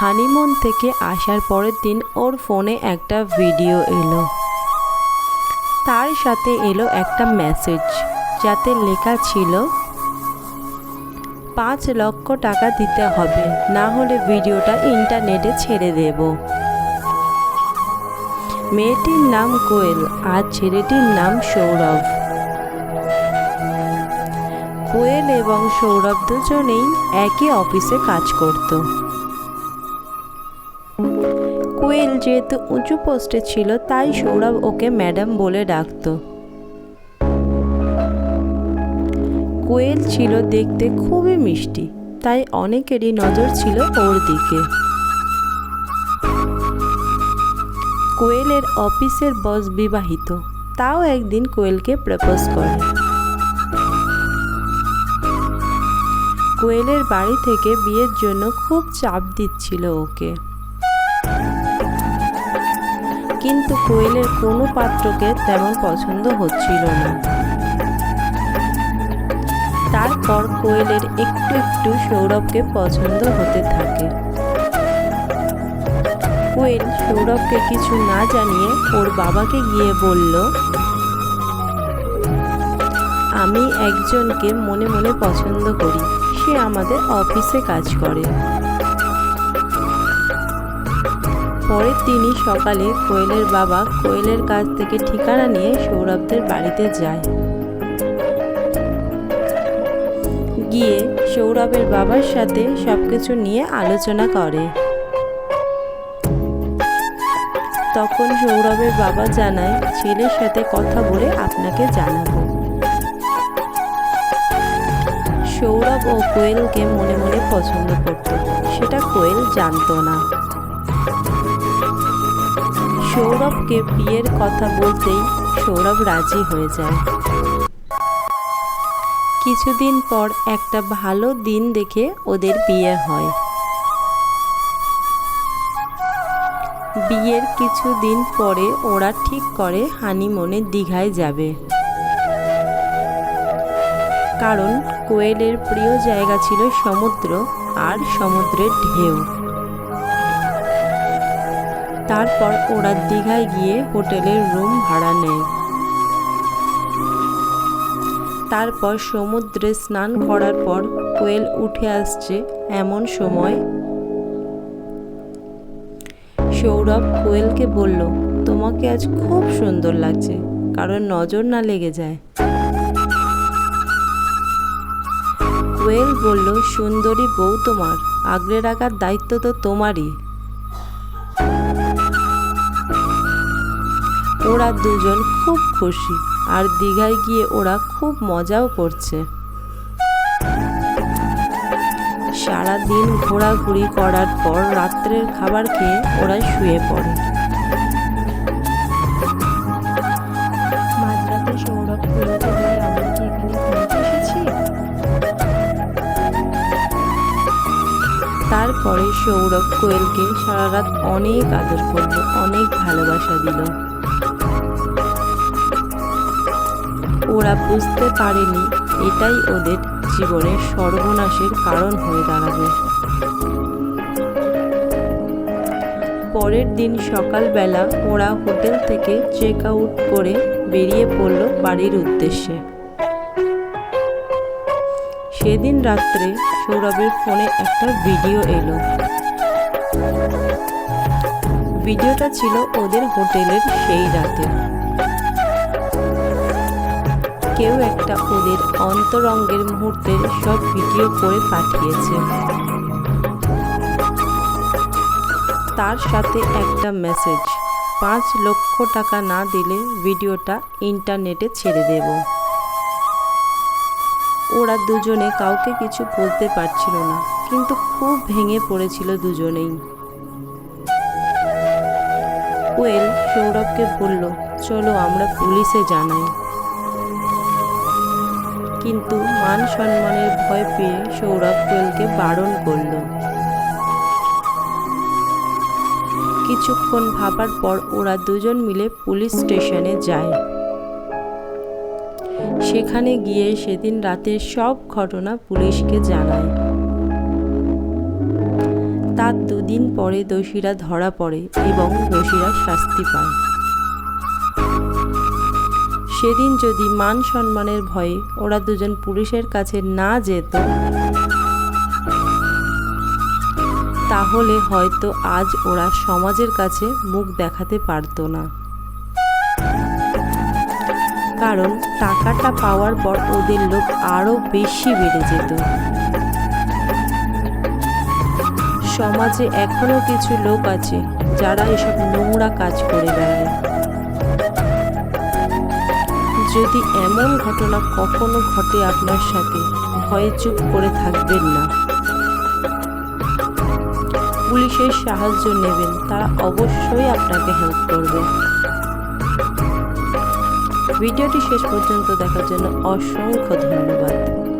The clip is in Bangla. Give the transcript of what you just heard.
হানিমুন থেকে আসার পরের দিন ওর ফোনে একটা ভিডিও এলো। তার সাথে এলো একটা মেসেজ যাতে লেখা ছিল, পাঁচ লক্ষ টাকা দিতে হবে, না হলে ভিডিওটা ইন্টারনেটে ছেড়ে দেব। মেয়েটির নাম কোয়েল আর ছেলেটির নাম সৌরভ। কোয়েল এবং সৌরভ দুজনেই একই অফিসে কাজ করত। কোয়েল যেহেতু উঁচু পোস্টে ছিল, তাই সৌরভ ওকে ম্যাডাম বলে ডাকতো। কোয়েল ছিল দেখতে খুবই মিষ্টি, তাই অনেকেরই নজর ছিল ওর দিকে। কোয়েলের অফিসের বস বিবাহিত, তাও একদিন কোয়েলকে প্রপোজ করে। কোয়েলের বাড়ি থেকে বিয়ের জন্য খুব চাপ দিচ্ছিল ওকে। কিন্তু কোয়েলের কোনো পাত্রকে তেমন পছন্দ হচ্ছিল না। তারপর কোয়েলের একটু একটু সৌরভকে পছন্দ হতে থাকে। কোয়েল সৌরভকে কিছু না জানিয়ে ওর বাবাকে গিয়ে বলল, আমি একজনকে মনে মনে পছন্দ করি। সে আমাদের অফিসে কাজ করে। পরের দিনই সকালে কোয়েলের বাবা কোয়েলের কাছ থেকে ঠিকানা নিয়ে সৌরভদের বাড়িতে যায়। গিয়ে সৌরভের বাবার সাথে সবকিছু নিয়ে আলোচনা করে। তখন সৌরভের বাবা জানায়, ছেলের সাথে কথা বলে আপনাকে জানাব। সৌরভ ও কোয়েলকে মনে মনে পছন্দ করত। সেটা কোয়েল জানতো না। সৌরভকে বিয়ের কথা বলতেই সৌরভ রাজি হয়ে যায়। কিছুদিন পর একটা ভালো দিন দেখে ওদের বিয়ে হয়। বিয়ের কিছুদিন পরে ওরা ঠিক করে হানিমুনে দীঘায় যাবে। কারণ কোয়েলের প্রিয় জায়গা ছিল সমুদ্র আর সমুদ্রের ঢেউ। তারপর ওরা দীঘায় গিয়ে হোটেলের রুম ভাড়া নেয়। তারপর সমুদ্রে স্নান করার পর কোয়েল উঠে আসছে এমন সময়। সৌরভ কোয়েলকে বলল, তোমাকে আজ খুব সুন্দর লাগছে, কারণ নজর না লেগে যায়। কোয়েল বলল, সুন্দরী বউ তোমার, আগলে রাখার দায়িত্ব তো তোমারই। ওরা দুজন খুব খুশি আর দীঘায় গিয়ে ওরা খুব মজাও করছে। সারা দিন ঘোরাঘুরি করার পর রাত্রের খাবার খেয়ে ওরা শুয়ে পড়ে। তারপরে সৌরভ কোয়েলকে সারা রাত অনেক আদর করল অনেক ভালোবাসা দিল। ওরা বুঝতে পারেনি, এটাই ওদের জীবনের সর্বনাশের কারণ হয়ে দাঁড়াবে। পরের দিন সকালবেলা ওরা হোটেল থেকে চেক আউট করে বেরিয়ে পড়ল বাড়ির উদ্দেশ্যে। সেদিন রাত্রে সৌরভের ফোনে একটা ভিডিও এলো। ভিডিওটা ছিল ওদের হোটেলের সেই রাতে। কেউ একটা ওদের অন্তরঙ্গের মুহূর্তের সব ভিডিও করে পাঠিয়েছে। তার সাথে একটা মেসেজ, পাঁচ লক্ষ টাকা না দিলে ভিডিওটা ইন্টারনেটে ছেড়ে দেব। ওরা দুজনে কাউকে কিছু বলতে পারছিল না, কিন্তু খুব ভেঙে পড়েছিল দুজনেই। কোয়েল সৌরভকে বলল, চলো আমরা পুলিশে জানাই। কিন্তু মান সম্মানের ভয় পেয়ে সৌরভ কোয়েলকে বারণ করল। কিছুক্ষণ ভাবার পর ওরা দুজন মিলে পুলিশ স্টেশনে যায়। সেখানে গিয়ে সেদিন রাতের সব ঘটনা পুলিশকে জানায়। তার দুদিন পরে দোষীরা ধরা পড়ে এবং দোষীরা শাস্তি পায়। সেদিন যদি মান সম্মানের ভয়ে ওরা দুজন পুলিশের কাছে না যেত, তাহলে হয়তো আজ ওরা সমাজের কাছে মুখ দেখাতে পারতো না। কারণ টাকাটা পাওয়ার পর ওদের লোক আরও বেশি বেড়ে যেত। সমাজে এখনও কিছু লোক আছে যারা এসব নোংরা কাজ করে বেড়ায়। যদি এমন ঘটনা কখনো ঘটে আপনার সাথে, ভয়ে চুপ করে থাকবেন না। পুলিশের সাহায্য নেবেন তারা অবশ্যই আপনাকে হেল্প করবে। ভিডিওটি শেষ পর্যন্ত দেখার জন্য অসংখ্য ধন্যবাদ।